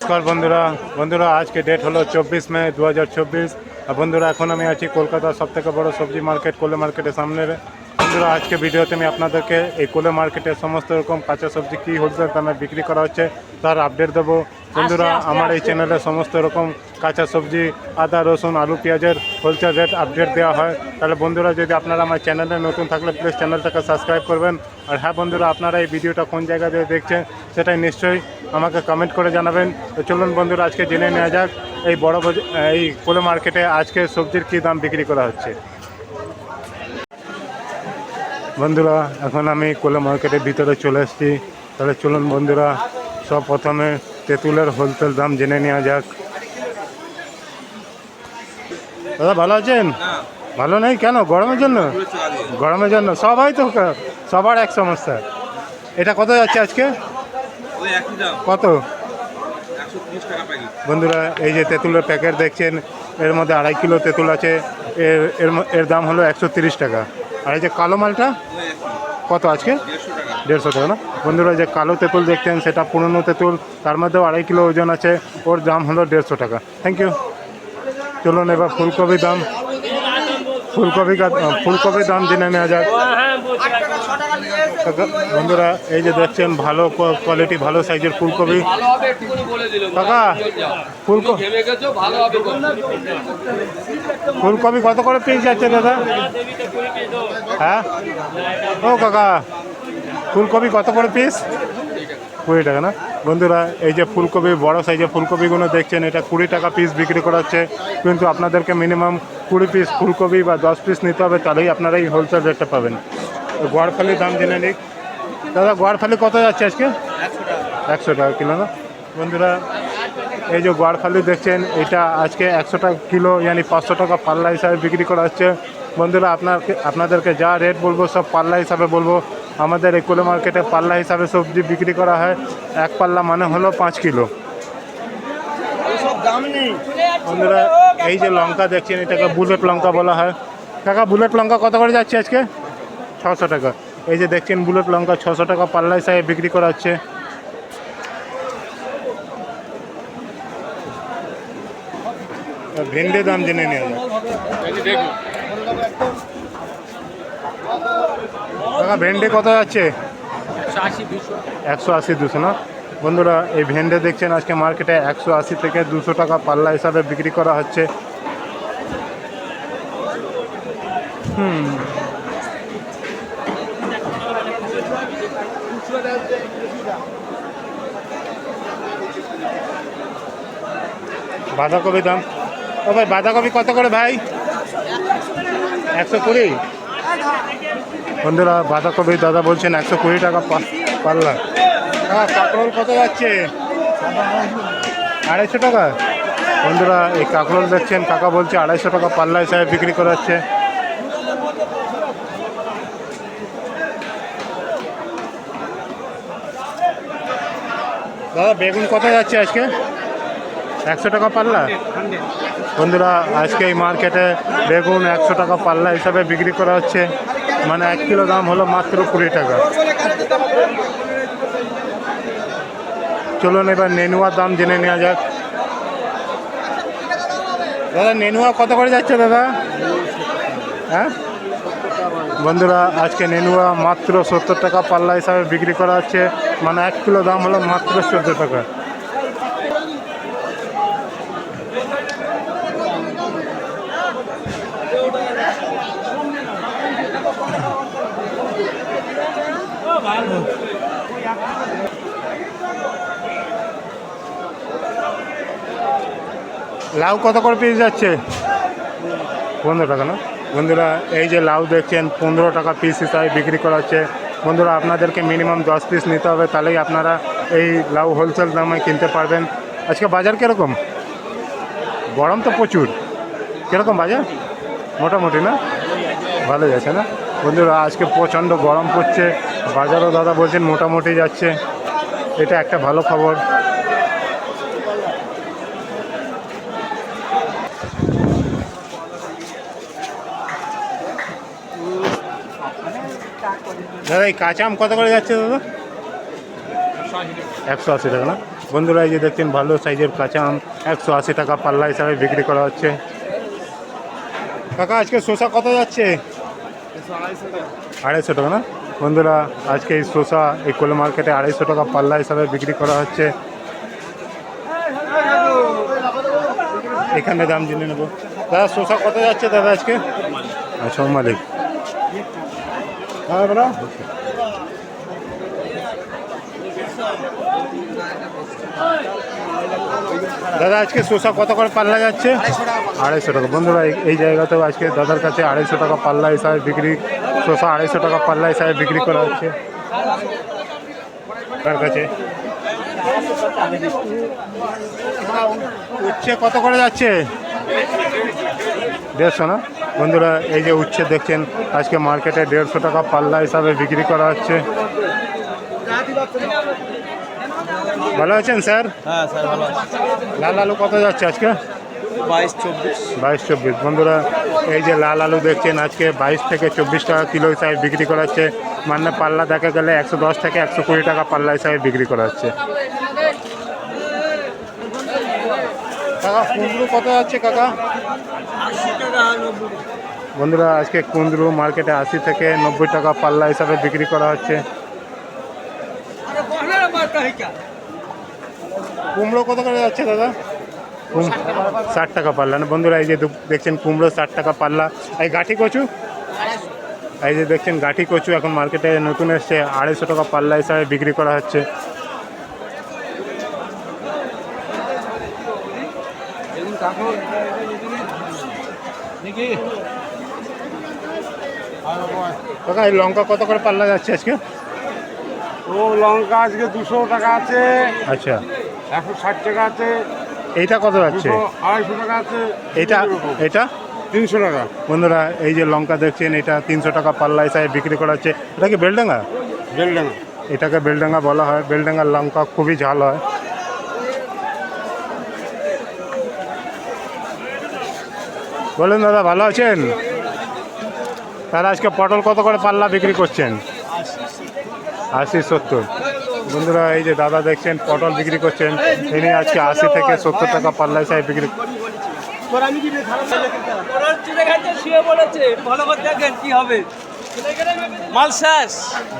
নমস্কার বন্ধুরা বন্ধুরা আজকে ডেট হলো চব্বিশ মে দু হাজার চব্বিশ। আর বন্ধুরা এখন আমি আছি কলকাতার সব থেকে বড় সবজি মার্কেট কোলে মার্কেটের সামনে। বন্ধুরা আজকে ভিডিওতে আমি আপনাদেরকে এই কোলে মার্কেটের সমস্ত রকম কাঁচা সবজি কী হোলসেল দামে বিক্রি করা হচ্ছে তার আপডেট দেবো। বন্ধুরা আমার এই চ্যানেলে সমস্ত রকম কাঁচা সবজি আদা রসুন আলু পেঁয়াজের হোলসেল রেট আপডেট দেওয়া হয়। তাহলে বন্ধুরা যদি আপনারা আমার চ্যানেলে নতুন থাকলে প্লিজ চ্যানেলটাকে সাবস্ক্রাইব করবেন। আর হ্যাঁ বন্ধুরা আপনারা এই ভিডিওটা কোন জায়গা দিয়ে দেখছেন সেটাই নিশ্চয়ই আমাকে কমেন্ট করে জানাবেন। তো চলুন বন্ধুরা, আজকে জেনে নেওয়া যাক, এই বড় এই কোলে মার্কেটে আজকে সবজির কী দাম বিক্রি করা হচ্ছে। বন্ধুরা, এখন আমি কোলে মার্কেটের ভিতরে চলে এসেছি। তাহলে চলুন বন্ধুরা সব প্রথমে তেঁতুলের হোলসেল দাম জেনে নেওয়া যাক। দাদা, ভালো আছেন? ভালো নেই কেন? গরমের জন্য? গরমের জন্য। সবাই তো সবার এক সমস্যা। এটা কত যাচ্ছে আজকে? কত? বন্ধুরা এই যে তেঁতুলের প্যাকেট দেখছেন এর মধ্যে আড়াই কিলো তেঁতুল আছে এর এর এর দাম হলো একশো তিরিশ টাকা। আর এই যে কালো মালটা? কত আজকে? দেড়শো টাকা। না? বন্ধুরা যে কালো তেঁতুল দেখছেন সেটা পুরনো তেঁতুল তার মধ্যেও আড়াই কিলো ওজন আছে ওর দাম হলো দেড়শো টাকা। থ্যাংক ইউ চলুন এবার ফুলকপির দাম। ফুলকপি ফুলকপির দাম জেনে নেওয়া যাক বন্ধুরা, এই যে দেখছেন, ভালো কোয়ালিটি ভালো সাইজের ফুলকপি। কাকা ফুলকপি। ফুলকপি কত করে পিস যাচ্ছে দাদা? হ্যাঁ? ও, কাকা, ফুলকপি কত করে পিস কুড়ি টাকা না? বন্ধুরা, এই যে ফুলকপি, বড় সাইজের ফুলকপিগুলো দেখছেন, এটা কুড়ি টাকা পিস বিক্রি করা হচ্ছে। কিন্তু আপনাদেরকে মিনিমাম কুড়ি পিস ফুলকপি বা দশ পিস নিতে হবে, তাহলেই আপনারা এই হোলসেল রেটটা পাবেন। গোয়ারফালির দাম জেনে নিক। দাদা গোয়ারফালি কত যাচ্ছে আজকে? একশো টাকা কিলো না? বন্ধুরা, এই যে গোয়ারফালি দেখছেন, এটা আজকে একশো টাকা কিলো, ইয়ানি পাঁচশো টাকা পাল্লা হিসাবে বিক্রি করা হচ্ছে। বন্ধুরা, আপনাকে, আপনাদেরকে যা রেট বলব, সব পাল্লা হিসাবে বলব। আমাদের এই কোলে মার্কেটে পাল্লা হিসাবে সবজি বিক্রি করা হয়। এক পাল্লা মানে হলো পাঁচ কিলো। বন্ধুরা, এই যে লঙ্কা দেখছেন, এটাকে বুলেট লঙ্কা বলা হয়। কাকা, বুলেট লঙ্কা কত করে যাচ্ছে আজকে? ছশো টাকা। এই যে দেখছেন, বুলেট লঙ্কা ছশো টাকা পাল্লা হিসাবে বিক্রি করা হচ্ছে ভেন্ডি দাম জেনে নেওয়া কাকা, ভেন্ডি কত যাচ্ছে? একশো আশি, দুশো, না? বন্ধুরা, এই ভেন্ডে দেখছেন, আজকে মার্কেটে একশো আশি থেকে দুশো টাকা পাল্লা হিসাবে বিক্রি করা হচ্ছে। বাঁধাকপি দাম। ও ভাই, বাঁধাকপি কত করে ভাই? একশো কুড়ি? বন্ধুরা বাঁধাকপি দাদা বলছেন একশো কুড়ি টাকা পাল্লা। কাঁকরোল কত যাচ্ছে? আড়াইশো টাকা? বন্ধুরা, এই কাঁকরোল দেখছেন, কাকা বলছে আড়াইশো টাকা পাল্লা হিসাবে বিক্রি করা হচ্ছে দাদা, বেগুন কত যাচ্ছে আজকে? একশো টাকা পাল্লা? বন্ধুরা, আজকে এই মার্কেটে বেগুন একশো টাকা পাল্লা হিসাবে বিক্রি করা হচ্ছে। মানে এক কিলো দাম হলো মাত্র কুড়ি টাকা। চলুন এবার নেনুয়ার দাম জেনে নেওয়া যাক। দাদা, নেনুয়া কত করে যাচ্ছে দাদা? হ্যাঁ? বন্ধুরা, আজকে নেনুয়া মাত্র সত্তর টাকা পাল্লা হিসাবে বিক্রি করা হচ্ছে। মানে এক কিলো দাম হলো মাত্র চোদ্দ টাকা। লাউ কত করে পিস যাচ্ছে? পনেরো টাকা না? বন্ধুরা, এই যে লাউ দেখছেন, পনেরো টাকা পিস হিসাবে বিক্রি করা হচ্ছে। বন্ধুরা, আপনাদেরকে মিনিমাম দশ পিস নিতে হবে, তাহলেই আপনারা এই লাউ হোলসেল দামে কিনতে পারবেন। আজকে বাজার কীরকম? গরম তো প্রচুর। কীরকম বাজার? মোটামুটি না? ভালো যাচ্ছে না? বন্ধুরা, আজকে প্রচণ্ড গরম পড়ছে। বাজারও দাদা বলছেন মোটামুটি যাচ্ছে। এটা একটা ভালো খবর। দাদা, এই কাঁচা আম কত করে যাচ্ছে দাদা? একশো আশি টাকা না? বন্ধুরা, এই যে দেখছেন, ভালো সাইজের কাঁচা আম, একশো আশি টাকা পাল্লা হিসাবে বিক্রি করা হচ্ছে। কাকা, আজকে শসা কত যাচ্ছে? আড়াইশো টাকা না? বন্ধুরা, আজকে এই শসা এই কোলে মার্কেটে আড়াইশো টাকা পাল্লা হিসাবে বিক্রি করা হচ্ছে। এখানে দাম জেনে নেব। দাদা, শসা কত যাচ্ছে দাদা আজকে? আচ্ছা মালিক। হ্যাঁ দাদা, আজকে শসা কত করে পাল্লা যাচ্ছে? আড়াইশো টাকা। বন্ধুরা, এই- এই জায়গাতেও আজকে দাদার কাছে আড়াইশো টাকা পাল্লা হিসাবে বিক্রি শসা আড়াইশো টাকা পাল্লা হিসাবে বিক্রি করা হচ্ছে। তার কাছে। উচ্ছে কত করে যাচ্ছে? দেড়শো না? বন্ধুরা এই যে উচ্ছে দেখছেন আজকে মার্কেটে দেড়শো টাকা পাল্লা হিসাবে বিক্রি করা হচ্ছে। ভালো আছেন স্যার? হ্যাঁ স্যার ভালো লাল আলু কত যাচ্ছে আজকে? বাইশ চব্বিশ। বাইশ চব্বিশ। বন্ধুরা এই যে লাল আলু দেখছেন আজকে বাইশ থেকে চব্বিশ টাকা কিলো হিসাবে বিক্রি করা হচ্ছে। মানে পাল্লা দেখা গেলে একশো দশ থেকে একশো কুড়ি টাকা পাল্লা হিসাবে বিক্রি করা হচ্ছে। কাকা কত কাকা? বন্ধুরা, আজকে কুন্দ্রু মার্কেটে আশি থেকে নব্বই টাকা পাল্লা হিসাবে বিক্রি করা হচ্ছে। কুমড়ো কত করে যাচ্ছে দাদা? ষাট টাকা পাল্লা। না, বন্ধুরা, এই যে দেখছেন কুমড়ো ষাট টাকা পাল্লা। এই গাঠি কচু? এই যে দেখছেন গাঠি কচু এখন মার্কেটে নতুন এসছে, আড়াইশো টাকা পাল্লা হিসাবে বিক্রি করা হচ্ছে। কাকা এই লঙ্কা কত করে পাল্লা যাচ্ছে আজকে? ও লঙ্কা আজকে দুশো টাকা আছে। আচ্ছা। একশো ষাট টাকা আছে। এইটা কত যাচ্ছে? আড়াইশো টাকা আছে। এটা এটা তিনশো টাকা। বন্ধুরা এই যে লঙ্কা দেখছেন এটা তিনশো টাকা পাল্লা হিসাবে বিক্রি করা হচ্ছে। এটা কি বেলডাঙ্গা? বেলডাঙ্গা। এটাকে বেলডাঙ্গা বলা হয়। বেলডাঙ্গার লঙ্কা খুবই ঝাল হয়। বলুন দাদা ভালো আছেন? তাহলে আজকে পটল কত করে পাল্লা বিক্রি করছেন? আশি সত্তর। বন্ধুরা এই যে দাদা দেখছেন পটল বিক্রি করছেন তিনি আজকে আশি থেকে সত্তর টাকা পাল্লা হিসাবে বিক্রি মাল শেষ?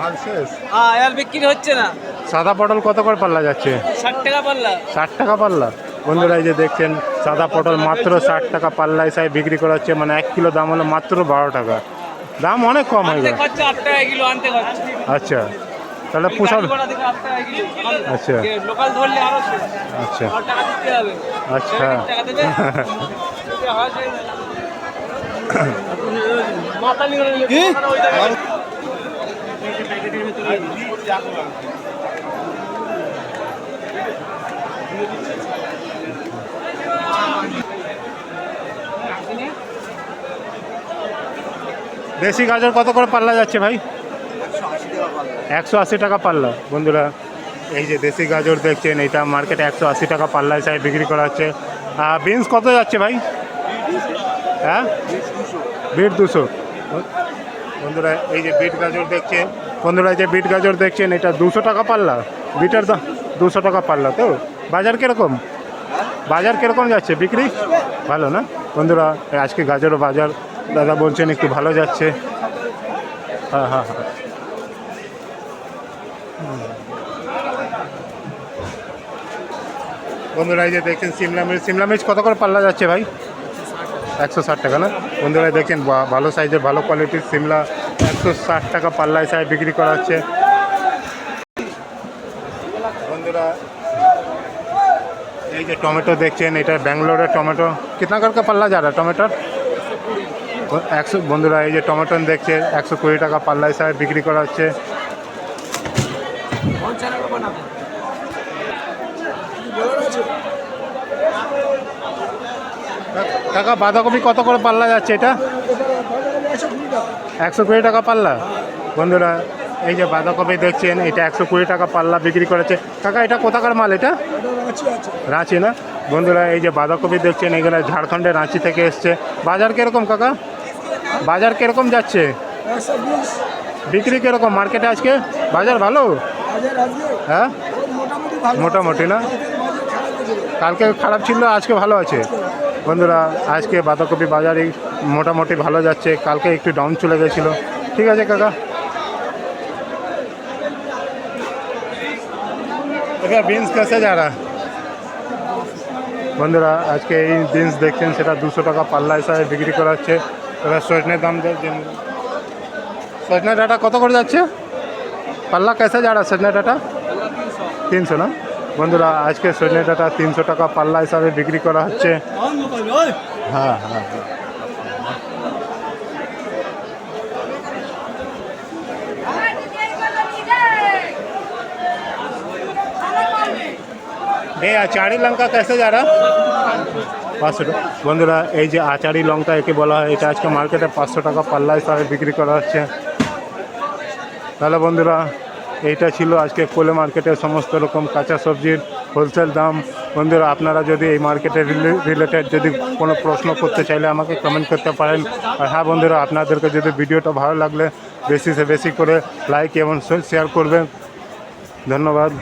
মাল শেষ আর বিক্রি হচ্ছে না। সাদা পটল কত করে পাল্লা যাচ্ছে? ষাট টাকা পাল্লা। ষাট টাকা পাল্লা? বন্ধুরা এই যে দেখছেন সাদা পটল মাত্র ষাট টাকা পাল্লা হিসাবে বিক্রি করা হচ্ছে মানে এক কিলো দাম হলো মাত্র বারো টাকা। দাম অনেক কম হয়ে আনতে গেল। আচ্ছা তাহলে কিলো। আচ্ছা। আচ্ছা। আর টাকা দিতে হবে। আচ্ছা। দেশি গাজর কত করে পাল্লা যাচ্ছে ভাই? একশো আশি টাকা পাল্লা। বন্ধুরা, এই যে দেশি গাজর দেখছেন, এটা মার্কেটে একশো আশি টাকা পাল্লা হিসাবে বিক্রি করা হচ্ছে। আর বিনস কত যাচ্ছে ভাই? হ্যাঁ? বিট দুশো। বন্ধুরা, এই যে বিট গাজর দেখছেন, বন্ধুরা, এই যে বিট গাজর দেখছেন, এটা দুশো টাকা পাল্লা। বিটের দাম দুশো টাকা পাল্লা তো? বাজার কীরকম? বাজার কীরকম যাচ্ছে? বিক্রি? ভালো না? বন্ধুরা, আজকে গাজর বাজার, দাদা বলছেন একটু ভালো যাচ্ছে। হ্যাঁ হ্যাঁ হ্যাঁ। বন্ধুরা, এই যে দেখছেন সিমলা মির্চ। সিমলা মির্চ কত করে পাল্লা যাচ্ছে ভাই? একশো ষাট টাকা না? বন্ধুরা দেখছেন ভালো সাইজের, ভালো কোয়ালিটির সিমলা, একশো ষাট টাকা পাল্লা হিসাবে বিক্রি করা হচ্ছে বন্ধুরা এই যে টমেটো দেখছেন, এটা ব্যাঙ্গালোরের টমেটো। কিতনা করকে পাল্লা যা রা টমেটোর? একশো, বন্ধুরা, এই যে টমেটো দেখছে, একশো কুড়ি টাকা পাল্লা হিসাবে বিক্রি করা হচ্ছে কাকা, বাঁধাকপি কত করে পাল্লা যাচ্ছে এটা? একশো কুড়ি টাকা পাল্লা। বন্ধুরা, এই যে বাঁধাকপি দেখছেন, এটা একশো কুড়ি টাকা পাল্লা বিক্রি করেছে। কাকা, এটা কোথাকার মাল এটা? রাঁচি না? বন্ধুরা এই যে বাঁধাকপি দেখছেন এগুলো ঝাড়খণ্ডের রাঁচি থেকে এসছে। বাজার কীরকম কাকা? বাজার কীরকম যাচ্ছে? বিক্রি কীরকম মার্কেটে আজকে? বাজার ভালো? হ্যাঁ? মোটামুটি না? কালকে খারাপ ছিল। আজকে ভালো আছে। বন্ধুরা আজকে বাঁধাকপি বাজারে মোটামুটি ভালো যাচ্ছে। কালকে একটু ডাউন চলে গেছিল। ঠিক আছে কাকা? এবার বিনস কেসে যা রা বন্ধুরা, আজকে এই জিন্স দেখছেন, সেটা দুশো টাকা পাল্লা হিসাবে বিক্রি করা হচ্ছে এবার সজনের দাম সজনে ডাটা কত করে যাচ্ছে? পাল্লা কেসে যা রা সজনে ডাটা? তিনশো, না? বন্ধুরা, আজকে সজনে ডাটা তিনশো টাকা পাল্লা হিসাবে বিক্রি করা হচ্ছে। হ্যাঁ হ্যাঁ হ্যাঁ। এই আচারি লঙ্কা কেসে যা রা। পাঁচশো টাকা। বন্ধুরা, এই যে আচারি লঙ্কা একে বলা হয়, এটা আজকে মার্কেটে পাঁচশো টাকা পাল্লা হিসাবে বিক্রি করা হচ্ছে। তাহলে বন্ধুরা, এইটা ছিল আজকে কোলে মার্কেটের সমস্ত রকম কাঁচা সবজির হোলসেল দাম। বন্ধুরা, আপনারা যদি এই মার্কেটের রিলেটেড যদি কোনো প্রশ্ন করতে চাইলে আমাকে কমেন্ট করতে পারেন। আর হ্যাঁ বন্ধুরা, আপনাদেরকে যদি ভিডিওটা ভালো লাগলে, বেশি সে বেশি করে লাইক এবং শেয়ার করবেন। ধন্যবাদ।